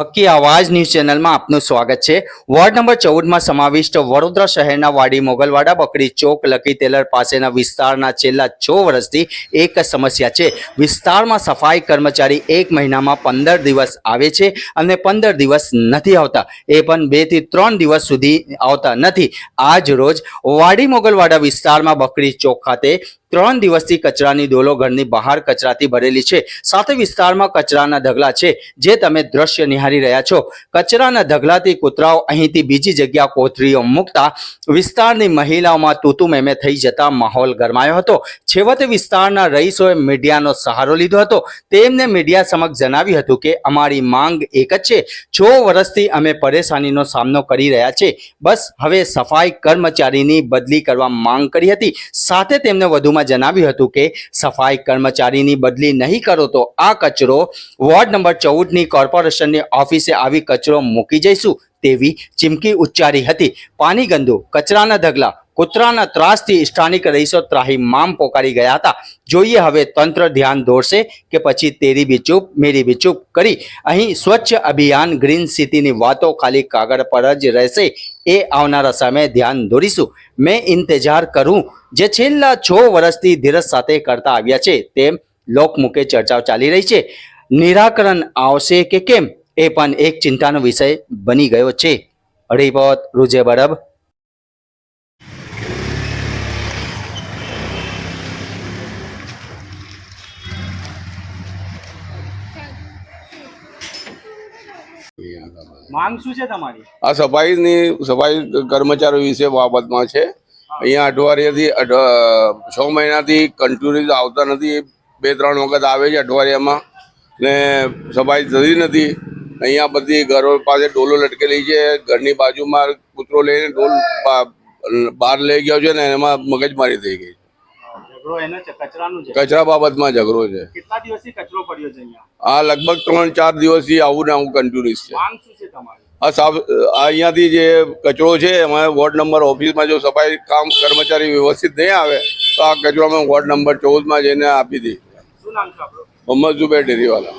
હક્કી આવાજ ન્યૂઝ ચેનલમાં આપનું સ્વાગત છે. વોર્ડ નંબર ચૌદમાં સમાવિષ્ટ વડોદરા શહેરના વાડી મોગલવાડા બકડી ચોક લકી ટેલર પાસેના વિસ્તારના છેલ્લા છ વર્ષથી એક સમસ્યા છે. વિસ્તારમાં સફાઈ કર્મચારી એક મહિનામાં પંદર દિવસ આવે છે અને પંદર દિવસ નથી આવતા. એ પણ બેથી ત્રણ દિવસ સુધી આવતા નથી. આજ રોજ વાડી મોગલવાડા વિસ્તારમાં બકડી ચોક ખાતે ત્રણ દિવસથી કચરાની ડોલો ઘરની બહાર કચરાથી ભરેલી છે. સાથે વિસ્તારમાં કચરાના ઢગલા છે, જે તમે દ્રશ્ય નિહાળી રહ્યા છો. કચરાના ઢગલાથી કૂતરાઓ અહીંથી બીજી જગ્યા કોથળીઓ મૂકતા વિસ્તારની મહિલાઓમાં તૂતુ મેમે થઈ જતા માહોલ ગરમાયો હતો. છેવટે વિસ્તારના રહીશોએ મીડિયાનો સહારો લીધો હતો. તેમને મીડિયા સમક્ષ જણાવ્યું હતું કે, અમારી માંગ એક જ છે. છ વર્ષથી અમે પરેશાનીનો સામનો કરી રહ્યા છે. બસ, હવે સફાઈ કર્મચારીની બદલી કરવા માંગ કરી હતી. સાથે તેમને વધુમાં જણાવ્યું હતું કે સફાઈ કર્મચારીની બદલી નહીં કરો તો આ કચરો વોર્ડ નંબર ચૌદની કોર્પોરેશનની ઓફિસે આવી કચરો મૂકી જઈશું તેવી ચીમકી ઉચ્ચારી હતી. પાણી ગંદુ કચરાના ઢગલા કૂતરાના ત્રાસથી સ્થાનિક રહીશો ત્રાહીમામ પોકારી ગયા હતા. જોઈએ હવે તંત્ર ધ્યાન દોરશે કે પછી તેરી બી ચૂપ, મેરી બી ચૂપ કરી. અહીં સ્વચ્છ અભિયાન, ગ્રીન સિટીની વાતો ખાલી કાગળ પર જ રહેશે. એ આવનારા સમયે ધ્યાન દોરીશું. મેં ઇંતજાર કરું. જે છેલ્લા છ વર્ષથી ધીરજ સાથે કરતા આવ્યા છે, તેમ લોકમુખે ચર્ચાઓ ચાલી રહી છે. નિરાકરણ આવશે કે કેમ? એ પણ એક ચિંતાનો વિષય બની ગયો છે. રિપોર્ટ, રૂજે બરબ. માંગ શું છે તમારી? આ સફાઈની સફાઈ કર્મચારીઓ વિશે બાબતમાં છે. અહીંયા અઠવાડિયાથી અઠ- છ મહિનાથી કન્ટિન્યુઅસ આવતા નથી. બે ત્રણ વખત આવે છે અઠવાડિયામાં. ને સફાઈ થતી નથી. અહીંયા બધી ઘરો પાસે ડોલો લટકેલી છે. ઘરની બાજુમાં કૂતરો લઈને ડોલ બહાર લઈ ગયો છે ને એમાં મગજમારી થઈ ગઈ ઝઘડો એનો છે કચરાનો છે. કચરા બાબતમાં ઝઘડો છે. કેટલા દિવસથી કચરો પડ્યો છે અહીંયા? આ લગભગ ત્રણ ચાર દિવસથી આવું ને આવું કન્ટિન્યુઅસ છે. માંગ શું છે તમારી? આ સાફ અહીંયાથી જે કચરો છે એમાં વોર્ડ નંબર ઓફિસમાં જો સફાઈ કામ કર્મચારી વ્યવસ્થિત નહીં આવે તો આ કચરો અમે વોર્ડ નંબર ચૌદમાં જઈને આપી દઈએ શું નામ છે આપણું? મોહમ્મદ ઝુબેર ડેરીવાલા.